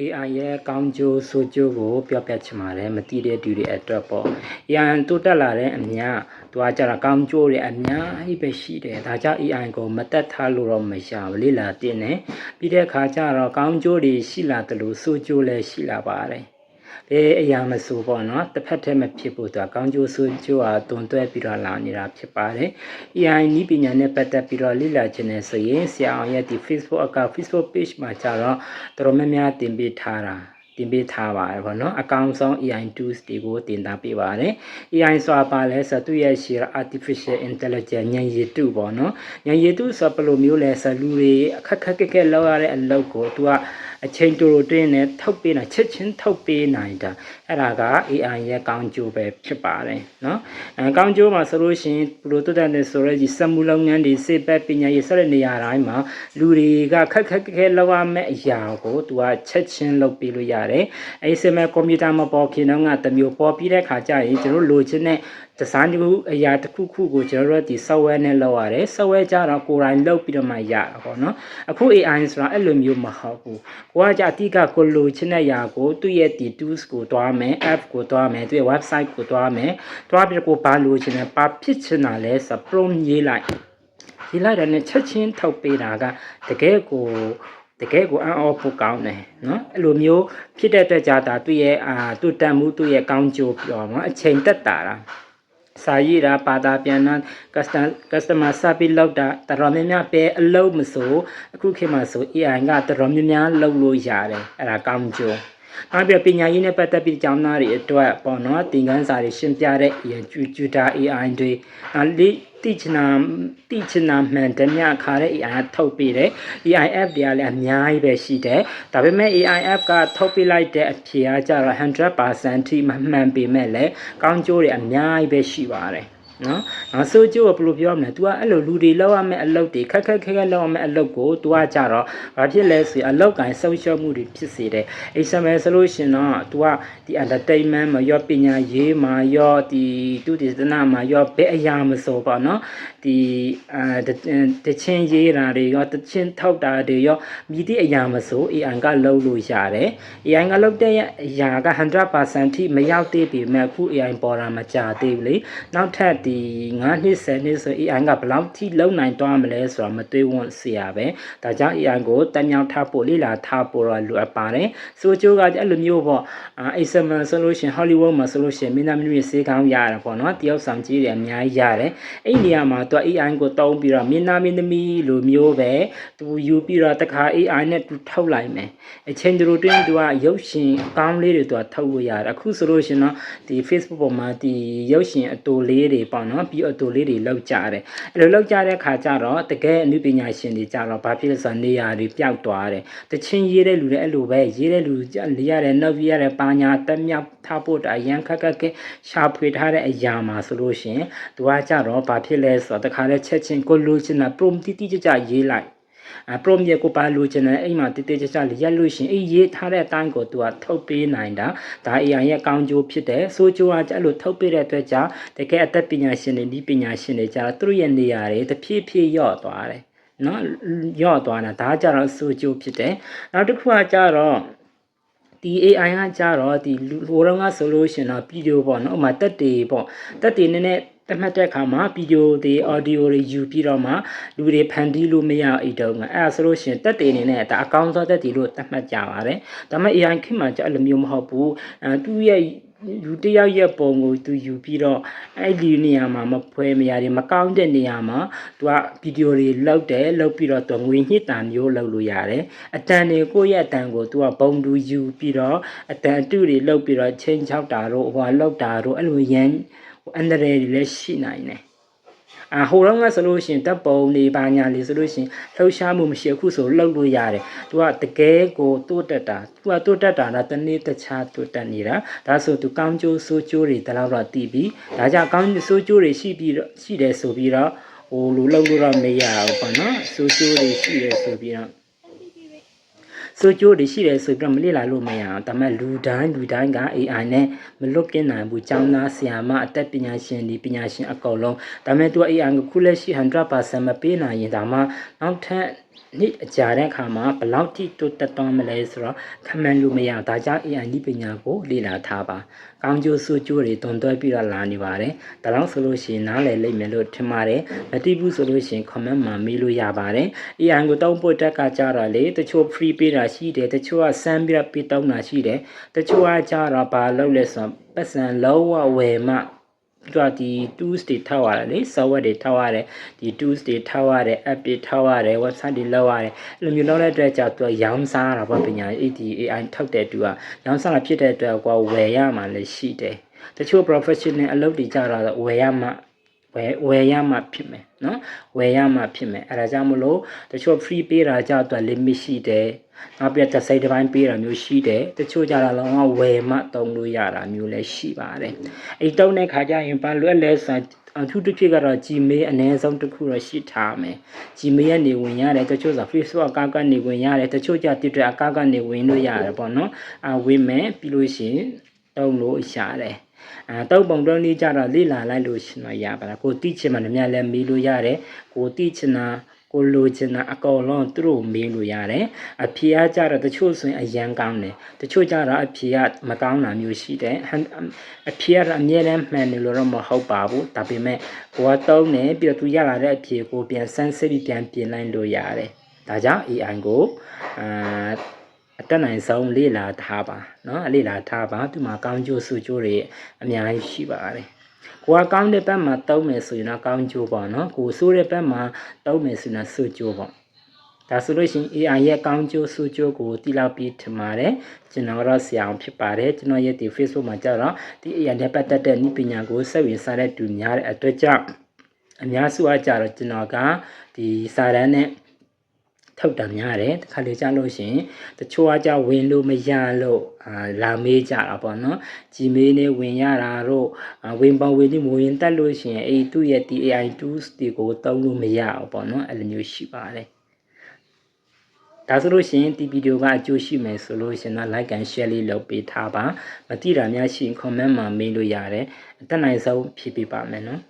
AI ရဲ့ကောင်းကျိုးဆိုးကျိုးကိုပြောပြချင်ပါတယ်မသိတဲ့သူတွေအတွက်ပေါ့ AI တိုးတက်လာတဲ့အမြတ်သူကကြတာကောင်းကျိုးတွေအများကြီးပဲရှိတယ်ဒါကြောင့် AI ကိုမတက်ထားလို့တော့မရဘူးလေ့လာတင်တယ်ပြီးတဲ့အခါကျတော့ကောင်းကျိုးတွေရှိလာတယ်လို့ဆိုးကျိုးလည်းရှိလာပါတယ် အဲအရာမဆိုပေါ့နော်တစ်ဖက်တည်းမဖြစ်ဖို့သူကကောင်းကျိုးဆိုးကျိုးဟာတွန်တွဲပြီးတော့လာနေတာဖြစ်ပါတယ် AI နည်းပညာနဲ့ပတ်သက်ပြီးတော့လေ့လာခြင်းနဲ့ဆိုရင်ဆရာအောင်ရဲ့ဒီ Facebook account Facebook page မှာကျတော့တော်တော်များများတင်ပေးထားတာတင်ပေးထားပါတယ်ဗောနော်အကောင့်ဆုံး AI tools တွေကိုတင်သားပေးပါတယ် AI ဆိုတာပါလဲဆိုတော့သူ့ရဲ့ရှိ artificial intelligence ဉာဏ်ရည်တုပေါ့နော်ဉာဏ်ရည်တုဆိုဘယ်လိုမျိုးလဲဆိုလူတွေအခက်ခက်ခက်ခက်လောက်ရတဲ့အလုပ်ကိုသူက အချိန်တူတူတွင်းနဲ့ထုတ်ပေးနိုင်ချက်ချင်းထုတ်ပေးနိုင်တာအဲ့ဒါက AI ရဲ့ကောင်းကျိုးပဲဖြစ်ပါတယ်နော်အဲကောင်းကျိုးမှာဆိုလို့ရှိရင်ဘလိုတက်တဲ့ဆိုရဲဒီစက်မှုလုပ်ငန်းတွေစေပတ်ပညာရေးဆက်တဲ့နေရာတိုင်းမှာလူတွေကခက်ခက်ခက်ခဲလောက်ရမယ့်အရာကိုသူကချက်ချင်းလုပ်ပေးလို့ရတယ်အဲဒီစက်မဲ့ကွန်ပျူတာမပေါ်ခင်တော့ကတမျိုးပေါ်ပြီးတဲ့ခါကျရင်ကျွန်တော်လိုချင်တဲ့ တစ်ခုအရာတစ်ခုခုကိုကျွန်တော်တို့ဒီ software နဲ့လုပ်ရတယ် software ကြတော့ကိုယ်တိုင်လုပ်ပြီးတော့မှရတာပေါ့နော်အခု AI ဆိုတာအဲ့လိုမျိုးမဟုတ်ဘူးကိုကကြအတိကကိုလိုချင်တဲ့ຢာကိုသူ့ရဲ့ဒီ tools ကိုတွားမယ် app ကိုတွားမယ်သူ့ရဲ့ website ကိုတွားမယ်တွားပြီးတော့ကိုဘာလိုချင်တယ်ဘာဖြစ်ချင်တာလဲဆို prompt ရေးလိုက်ရေးလိုက်တယ်နဲ့ချက်ချင်းထုတ်ပေးတာကတကယ်ကိုတကယ်ကိုအံ့ဩဖို့ကောင်းတယ်နော်အဲ့လိုမျိုးဖြစ်တဲ့အတွက်ကြာတာသူ့ရဲ့အာသူ့တန်မှုသူ့ရဲ့ကောင်းကျိုးပြောမှာအချိန်တက်တာလား စာရေးတာပါတာပြန်တာ custom customer service လောက်တာတော်တော်များများပဲအလုပ်မဆိုအခုခေတ်မှာဆို AI ကတော်တော်များများလုပ်လို့ရတယ်အဲ့ဒါကောင်းကျိုး နောက်ပြီးပညာရေးနဲ့ပတ်သက်ပြီးကျောင်းသားတွေအတွက်ပေါ့နော်သင်ခန်းစာတွေရှင်းပြတဲ့ကျူကျူတာ AI တွေအဲလိတိချနာတိချနာမှန်တမျှခါတဲ့ AI ကထုတ်ပေးတယ် AI app တွေကလည်းအများကြီးပဲရှိတယ်ဒါပေမဲ့ AI app ကထုတ်ပေးလိုက်တဲ့အဖြေကကြတော့100%ထိမမှန်ပေမဲ့လည်းကောင်းကျိုးတွေအများကြီးပဲရှိပါတယ် နော်။နောက်ဆိုကြိုးကဘယ်လိုပြောမလဲ။ तू ကအဲ့လိုလူတွေလောက်ရမယ့်အလုပ်တွေခက်ခက်ခဲခဲလောက်ရမယ့်အလုပ်ကို तू ကကြတော့ဘာဖြစ်လဲဆိုရင်အလုပ်ကိုင်းဆုံးရှုံးမှုတွေဖြစ်စေတယ်။အိဆမယ်ဆိုလို့ရှင်တော့ तू ကဒီ entertainment မှာရောပညာရေးမှာရောဒီသူတည်သနာမှာရောဘယ်အရာမဆိုပေါ့နော်။ဒီအာတချင်းရေးတာတွေရောတချင်းထောက်တာတွေရောမြည်သည့်အရာမဆို AI ကလုပ်လို့ရတယ်။ AI ကလုပ်တဲ့အရာက100%ထိမရောက်သေးပေမဲ့အခု AI ပေါ်တာမကြသေးဘူးလေ။နောက်ထပ်ဒီ ီ9နှစ်10နှစ်ဆို AI ကဘယ်လောက်ထိလုံနိုင်သွားမလဲဆိုတာမတွေးဝံ့စရာပဲဒါကြောင့် AI ကိုတန်မြောက်ထားဖို့လေ့လာထားဖို့တော့လိုအပ်ပါတယ်ဆိုကြိုးကအဲ့လိုမျိုးပေါ့အိဆမန်ဆိုလို့ရှင် Hollywood မှာဆိုလို့ရှင်မင်းသားမျိုးတွေစေးကောင်းရတာပေါ့နော်တယောက်ဆောင်ကြီးတွေအများကြီးရတယ်အဲ့ဒီနေရာမှာသူ AI ကိုတုံးပြီးတော့မင်းသားမင်းသမီးလိုမျိုးပဲသူယူပြီးတော့တခါ AI နဲ့သူထုတ်လိုက်မယ်အချိန်တူတွင်းသူကရုပ်ရှင်အကောင်းလေးတွေသူကထုတ်လို့ရတယ်အခုဆိုလို့ရှင်တော့ဒီ Facebook ပေါ်မှာဒီရုပ်ရှင်အတူလေးတွေပေါ့နော်ပြီးအတူလေးတွေလောက်ကြတယ်အဲ့လိုလောက်ကြတဲ့ခါကျတော့တကယ်အနုပညာရှင်တွေကြတော့ဘာဖြစ်လဲဆိုတော့နေရာတွေပျောက်သွားတယ်တချင်းရေးတဲ့လူတွေအဲ့လိုပဲရေးတဲ့လူလေးရတယ်နောက်ပြီးရတယ်ပါညာတက်မြောက်ထားဖို့တာရန်ခက်ခက်ခဲရှာဖွေထားတဲ့အရာမှာဆိုလို့ရှင်သူကကြတော့ဘာဖြစ်လဲဆိုတော့တခါလဲချက်ချင်းကိုလိုချင်တာ prompt တိတိကျကျရေးလိုက် အပရိုမြက်ကိုပါလိုချင်တယ်အိမ်မှာတိတိကျကျလေးရက်လို့ရှင်အေးရေးထားတဲ့အတိုင်းကိုသူကထုတ်ပေးနိုင်တာဒါ AI ရဲ့ကောင်းကျိုးဖြစ်တယ်ဆိုးကျိုးကအဲ့လိုထုတ်ပေးတဲ့အတွက်ကြောင့်တကယ်အသက်ပညာရှင်တွေဒီပညာရှင်တွေကြတော့သူတို့ရဲ့နေရာတွေတဖြည်းဖြည်းယော့သွားတယ်နော်ယော့သွားတာဒါကြတော့ဆိုးကျိုးဖြစ်တယ်နောက်တစ်ခုကကြတော့ဒီ AI ကကြတော့ဒီဟိုတော့ကဆိုလို့ရှင်တော့ဗီဒီယိုပေါ့နော်ဥမာတက်တေပေါ့တက်တေနည်းနည်း တမှတ်တဲ့အခါမှာဗီဒီယိုတွေအော်ဒီယိုတွေယူပြီးတော့မှလူတွေဖန်တီးလို့မရအိတ်တုံးကအဲ့ဒါဆိုလို့ရှိရင်တက်တွေအနေနဲ့ဒါအကောင့်စောတက်တွေလို့တတ်မှတ်ကြပါတယ်ဒါပေမဲ့ AI ခင်မှာကျအဲ့လိုမျိုးမဟုတ်ဘူးအဲသူ့ရဲ့လူတယောက်ရဲ့ပုံကိုသူယူပြီးတော့အဲ့ဒီနေရာမှာမဖွဲမရတွေမကောင်းတဲ့နေရာမှာသူကဗီဒီယိုတွေလောက်တယ်လောက်ပြီးတော့သူငွေညှစ်တာမျိုးလောက်လို့ရတယ်အတန်တွေကိုယ့်ရဲ့အတန်ကိုသူကဘုံတူယူပြီးတော့အတန်အတုတွေလောက်ပြီးတော့ချင်းချောက်တာတို့ဟိုလောက်တာတို့အဲ့လိုရမ်း အန္တရာယ်တွေလည်းရှိနိုင်တယ်အာဟိုတော့ကဆိုလို့ရှိရင်တပ်ပုံနေပါညာလေးဆိုလို့ရှိရင်လှုပ်ရှားမှုမရှိအခုဆိုလှုပ်လို့ရတယ်။ तू ကတကယ်ကိုတိုးတက်တာ။ तू ကတိုးတက်တာလားတနေ့တခြားတိုးတက်နေတာ။ဒါဆို तू ကောင်းကျိုးဆိုးကျိုးတွေတလောက်တော့သိပြီ။ဒါကြောင့်ကောင်းဆိုးကျိုးတွေရှိပြီးတော့ရှိတယ်ဆိုပြီးတော့ဟိုလူလှုပ်လို့တော့မရဘူးပေါ့နော်။ဆိုးကျိုးတွေရှိတယ်ဆိုပြီးတော့ ဆိုကြိုးတွေရှိတယ်ဆိုပြီးတော့မလေ့လာလို့မရအောင်ဒါပေမဲ့လူတိုင်းလူတိုင်းက AI နဲ့မလွတ်ကင်းနိုင်ဘူးကျောင်းသားဆရာမအသက်ပညာရှင်ဒီပညာရှင်အကုန်လုံးဒါပေမဲ့သူက AI ကိုခုလက်ရှိ100%မပေးနိုင်ရင်ဒါမှနောက်ထပ်နေ့အကြာတဲ့အခါမှာဘယ်လောက်ထိတိုးတက်သွားမလဲဆိုတော့ခမန်လို့မရဘူးဒါကြောင့် AI နည်းပညာကိုလေ့လာထားပါကောင်းကျိုးဆိုးကျိုးတွေတွန်တွဲပြီးတော့လာနေပါတယ်ဒါတော့ဆိုလို့ရှိရင်နားလည်လိမ့်မယ်လို့ထင်ပါတယ်မသိဘူးဆိုလို့ရှိရင် comment မှာမေးလို့ရပါတယ် AI ကိုတောင်းဖို့တက်ကကြတော့လေတချို့ free ပေးတာရှိတယ်တချို့ကစမ်းပြီးတော့ပေးတောင်းတာရှိတယ်တချို့ကကြတော့ဘာလုပ်လဲဆိုတော့ပတ်စံလုံးဝဝယ်မှ သူကဒီ tools တွေထောက်ရတယ်လေ software တွေထောက်ရတယ်ဒီ tools တွေထောက်ရတယ် app တွေထောက်ရတယ် website တွေလောက်ရတယ်အဲ့လိုမျိုးလောက်တဲ့အတွက်ကြောင့်သူကရောင်းစားတာပေါ့ပညာရေးဒီ AI ထောက်တဲ့သူကရောင်းစားတာဖြစ်တဲ့အတွက်ကိုဝယ်ရမှလည်းရှိတယ်တချို့ professional အလုပ်တွေကြတော့ဝယ်ရမှ ဝယ်ဝယ်ရမှဖြစ်မယ်နော်ဝယ်ရမှဖြစ်မယ်အဲဒါကြောင့်မလို့တချို့ free ပေးတာကြတော့ limit ရှိတယ်နောက်ပြတစ်စိတ်တစ်ပိုင်းပေးတာမျိုးရှိတယ်တချို့ကြတော့လုံးဝဝယ်မှတုံးလို့ရတာမျိုးလည်းရှိပါတယ်အဲ့တုံးတဲ့ခါကျရင်ဘာလွယ်လဲဆိုအထူးတစ်ဖြစ်ကတော့ Gmail အနည်းဆုံးတစ်ခုတော့ရှိထားမယ် Gmail ကနေဝင်ရတယ်တချို့ဆို Facebook အကောင့်ကနေဝင်ရတယ်တချို့ကျ Twitter အကောင့်ကနေဝင်လို့ရတယ်ပေါ့နော်အာဝင်မယ်ပြီးလို့ရှိရင်တုံးလို့ရတယ် အဲတောက်ပုံတုံးလေးကြတော့လေ့လာလိုက်လို့ရှင်တော့ရပါလားကိုတိချင်မှလည်းလည်းမေးလို့ရတယ်ကိုတိချင်တာကိုလိုချင်တာအကောင်လုံးသူတို့မေးလို့ရတယ်အဖြေကကြတော့တချို့ဆိုရင်အရန်ကောင်းတယ်တချို့ကြတော့အဖြေကမကောင်းတာမျိုးရှိတယ်ဟန်အဖြေကတော့အမြဲတမ်းမှန်တယ်လို့တော့မဟုတ်ပါဘူးဒါပေမဲ့ကိုကတုံးတယ်ပြီးတော့သူရလာတဲ့အဖြေကိုပြန်စမ်းစစ်ပြီးပြန်ပြင်လိုက်လို့ရတယ်ဒါကြောင့် AI ကိုအာ အတက်နိုင်ဆုံးလေ့လာထားပါနော်လေ့လာထားပါဒီမှာကောင်းကျိုးစုကျိုးတွေအများကြီးရှိပါတယ်ကိုကကောင်းတဲ့ဘက်မှာတုံးမယ်ဆိုရင်တော့ကောင်းကျိုးပေါ့နော်ကိုဆိုးတဲ့ဘက်မှာတုံးမယ်ဆိုရင်ဆိုးကျိုးပေါ့ဒါဆိုလို့ရှိရင် AI ရဲ့ကောင်းကျိုးဆိုးကျိုးကိုတိလောက်ပြီးထင်ပါတယ်ကျွန်တော်ကတော့ဆရာအောင်ဖြစ်ပါတယ်ကျွန်တော်ရဲ့ဒီ Facebook မှာကြတော့ဒီ AI နဲ့ပတ်သက်တဲ့ဤပညာကိုဆက်ဝင်စားတဲ့သူများတဲ့အတွက်ကြောင့်အများစုအကြတော့ကျွန်တော်ကဒီစာတမ်းနဲ့ ထုတ်တာများတယ်တခါလေကြားလို့ရှိရင်တချို့ကကြဝင်လို့မရလို့အာလာမေးကြတာပေါ့နော် Gmail နဲ့ဝင်ရတာတော့အာဝင်ပေါဝင်ပြီးမဝင်တက်လို့ရှိရင်အဲ့သူ့ရဲ့ AI tools တွေကိုသုံးလို့မရအောင်ပေါ့နော်အဲ့လိုမျိုးရှိပါတယ်ဒါဆိုလို့ရှိရင်ဒီဗီဒီယိုကအကျိုးရှိမယ်ဆိုလို့ရှင်တော့ like and share လေးလုပ်ပေးထားပါမတိတာများရှိရင် comment မှာမေးလို့ရတယ်အတက်နိုင်ဆုံးဖြည့်ပေးပါမယ်နော်